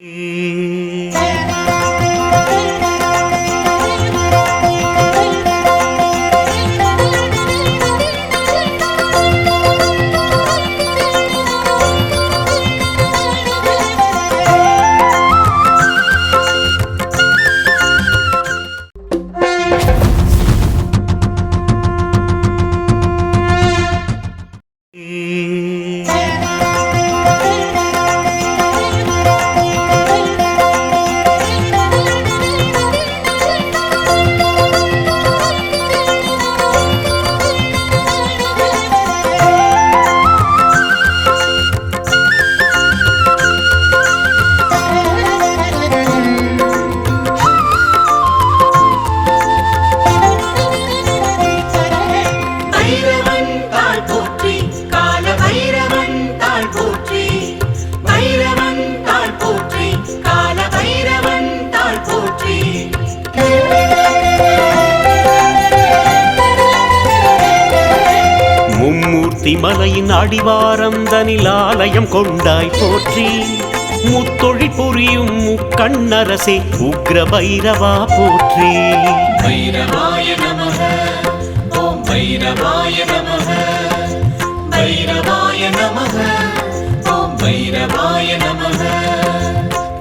Mm. அடிவாரம் தனில் ஆலயம் கொண்டாய் போற்றி. முத்தொழி புரியும் முக்கண்ணரசே உக்ர பைரவா போற்றி. பைரவாய நமக ஓம் பைரவாய நமக பைரவாய நமக ஓம் பைரவாய நமக.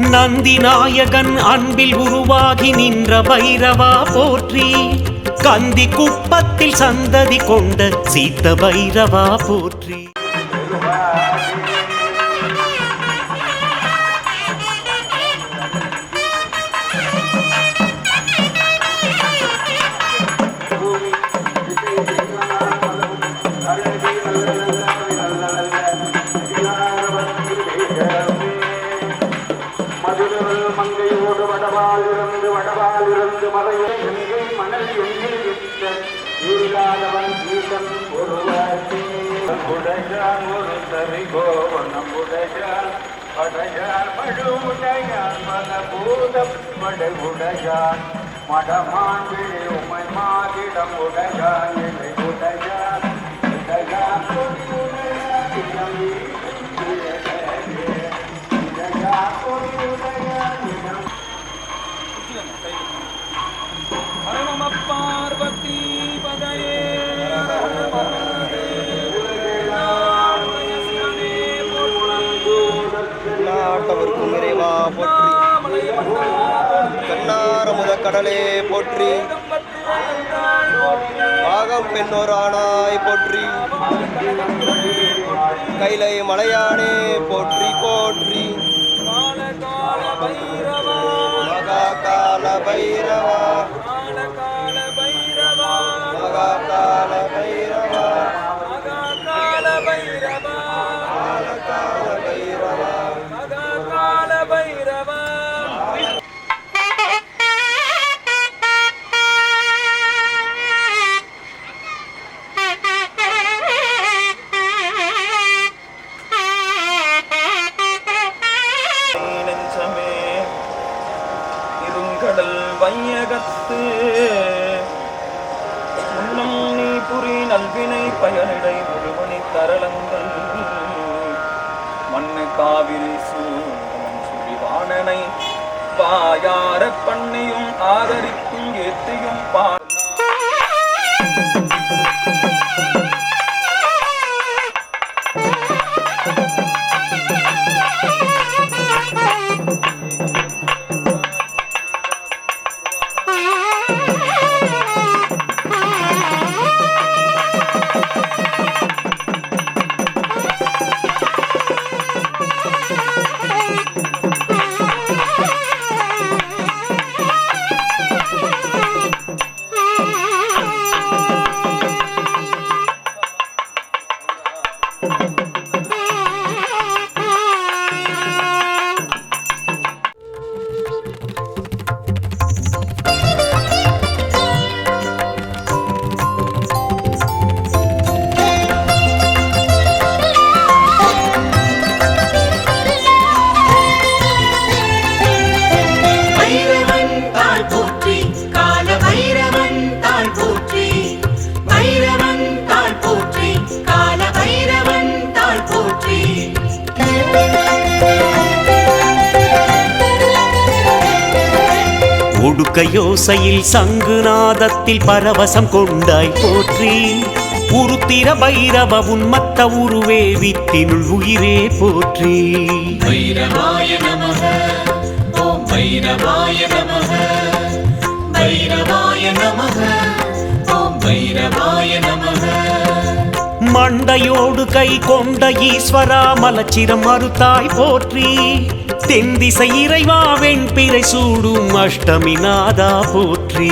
நந்தி நாயகன் அன்பில் உருவாகி நின்ற பைரவா போற்றி. கந்தி குப்பத்தில் சந்ததி கொண்ட சீத்த பைரவா போற்றி. மதுரவல் மங்கையோடு வடவாலிருந்து வடவாலிருந்து வடவால் மலையை எங்கை மணல் எங்கே விட்ட ஈசன் ஒருவனே உடையான் ஒரு தரி கோவனம் உடையான் படையான் படுடையான் மன பூதம் படை உடையான் மடமான் விழி உமை மாதிடம் உடையான் இலை உடையான் உடையான் கடலே போற்றி. பாகம் பெண்ணோரானாய் போற்றி. கைலை மலையானே போற்றி போற்றி. மகா கால பைரவா மகா கால பைரவா கல்வினை நல்வினை பயனிடை முழுமணி தரளங்கள். மண்ணு காவிரி சூழன் சுழிவாணனை வாயார பண்ணையும் ஆதரிக்கும் ஏத்தையும் பா யோசையில் சங்கு நாதத்தில் பரவசம் கொண்டாய் போற்றி. உருத்திர பைரவ உன்மத்த உருவே வித்தினுள் உயிரே போற்றி. பைரவாய நமக ஓம் பைரவாய நமக பைரவாய நமக ஓம் பைரவாய நமக. மண்டையோடு கை கொண்ட ஈஸ்வரா மலச்சிரம் மறுத்தாய் போற்றி. தென்திசை இறைவா வெண்பிறை சூடும் அஷ்டமி நாதா போற்றி.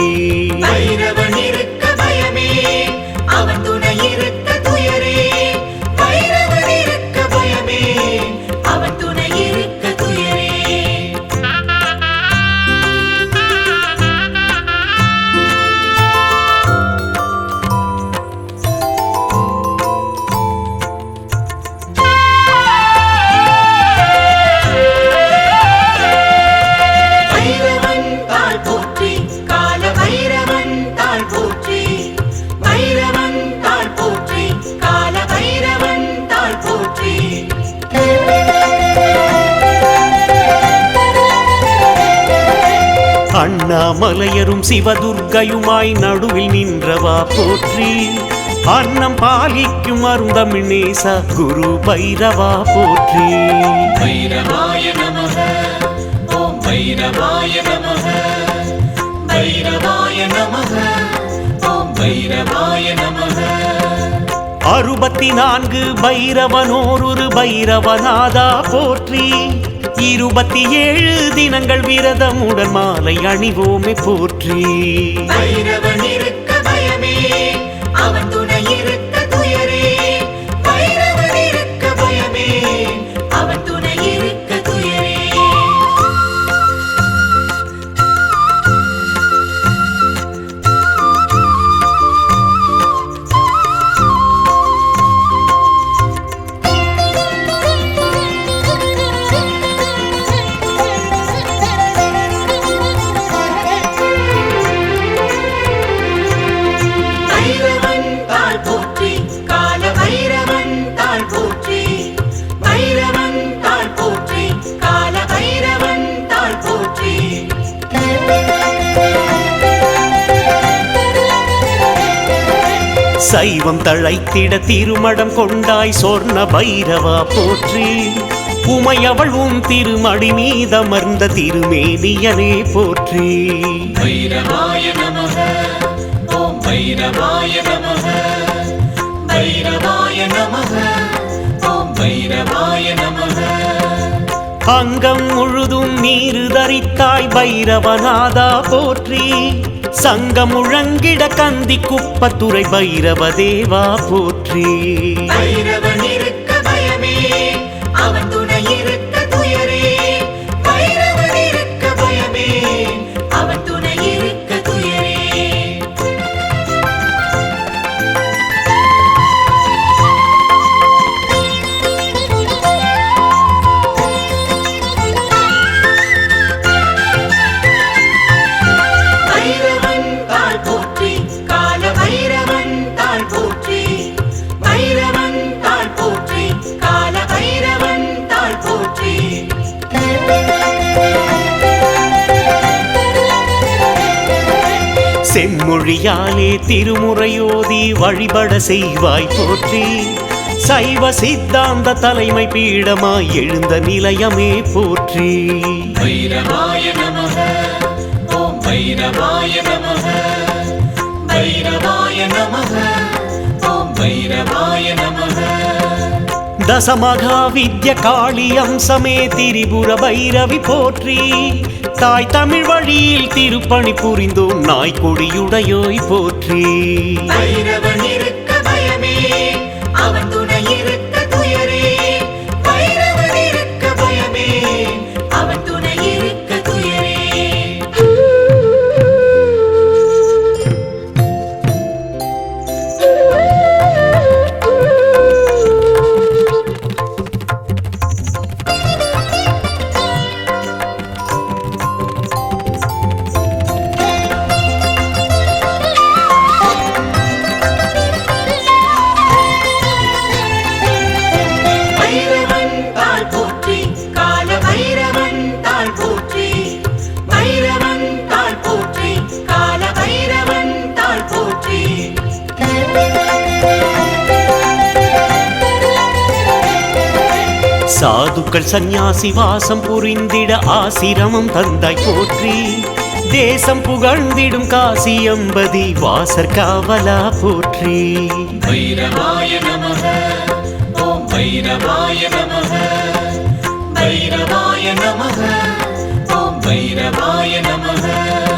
மலையரும் சிவதுர்க்கையுமாய் நடுவில் நின்றவா போற்றி. அன்னம் பாலிக்கும் அருந்தமிழ் நேசா குரு பைரவா போற்றி. பைரவாய நமக ஓம் பைரவாய நமக பைரவாய நமக ஓம் பைரவாய நமக. அறுபத்தி நான்கு பைரவனோர் ஒரு பைரவநாதா போற்றி. இருபத்தி ஏழு தினங்கள் விரதமுடன் மாலை அணிவோமே போற்றி. சைவம் தழைத்திட திருமடம் கொண்டாய் சொர்ண பைரவா போற்றி. உமை அவள் உன் திருமடி மீதமர்ந்த திருமேனியனே போற்றி. பைரவாய ஓம் பைரவாய பைரவாய ஓம் பைரவாய நமக. அங்கம் முழுதும் நீரு தரித்தாய் பைரவநாதா போற்றி. சங்கம் முழங்கிட கந்தி குப்பத்துறை பைரவ தேவா போற்றி திருமுறையோதி வழிபட செய்வாய் போற்றி. சைவ சித்தாந்த தலைமை பீடமாய் எழுந்த நிலையமே போற்றி. பைரவாய நமக ஓம் பைரவாய நமக. பைரவாய நமக ஓம் பைரவாய நமக. தசமகா வித்ய காளி அம்சமே திரிபுர பைரவி போற்றி. தாய் தமிழ் வழியில் திருப்பணி புரிந்தோம் நாய்க்கொடியுடையோய் போற்றி. வீரவன் தாழ் போற்றி சாதுக்கள் சந்நியாசி வாசம் புரிந்திட ஆசிரமம் தந்தாய் போற்றி. தேசம் புகழ்ந்திடும் காசி எம்பதி வாசர் காவலா போற்றி. பைரவாய நமக ஓம் நமக. ஓம் பைரவாய நமக.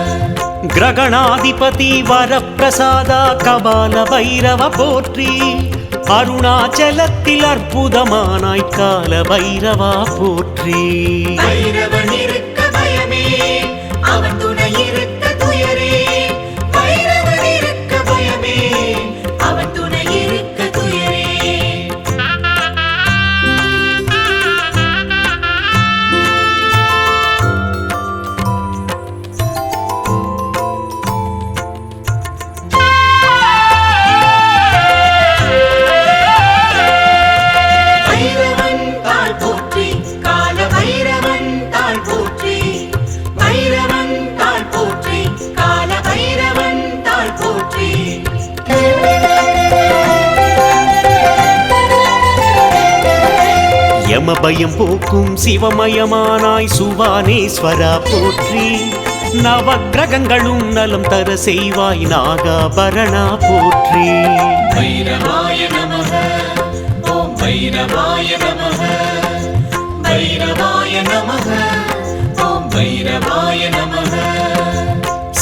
கிரகணாதிபதி வரப்பிரசாதா கபால பைரவ போற்றி. அருணாச்சலத்தில் அற்புதமானாய்க்கால பைரவா போற்றி. பிரம பயம் போக்கும் சிவமயமானாய் சுவானேஸ்வரா போற்றி. நவக்கிரகங்களும் நலம் தர செய்வாய் நாகாபரணா போற்றி. பைரவாய நமக ஓம்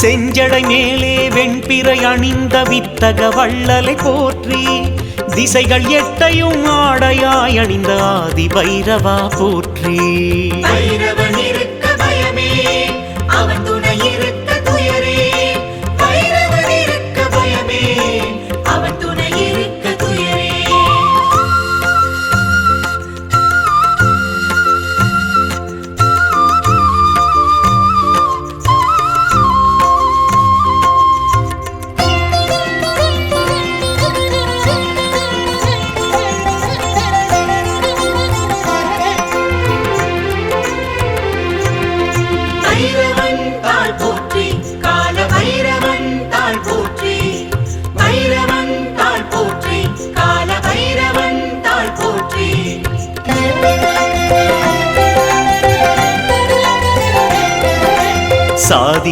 செஞ்சடை மேலே வெண்பிறை அணிந்த வித்தக வள்ளலை போற்றி. திசைகள் எட்டையும் ஆடையாய் அணிந்த ஆதி பைரவா போற்றி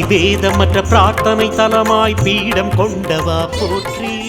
வேதமற்ற பிரார்த்தனை தலமாய் பீடம் கொண்டவா போற்றி.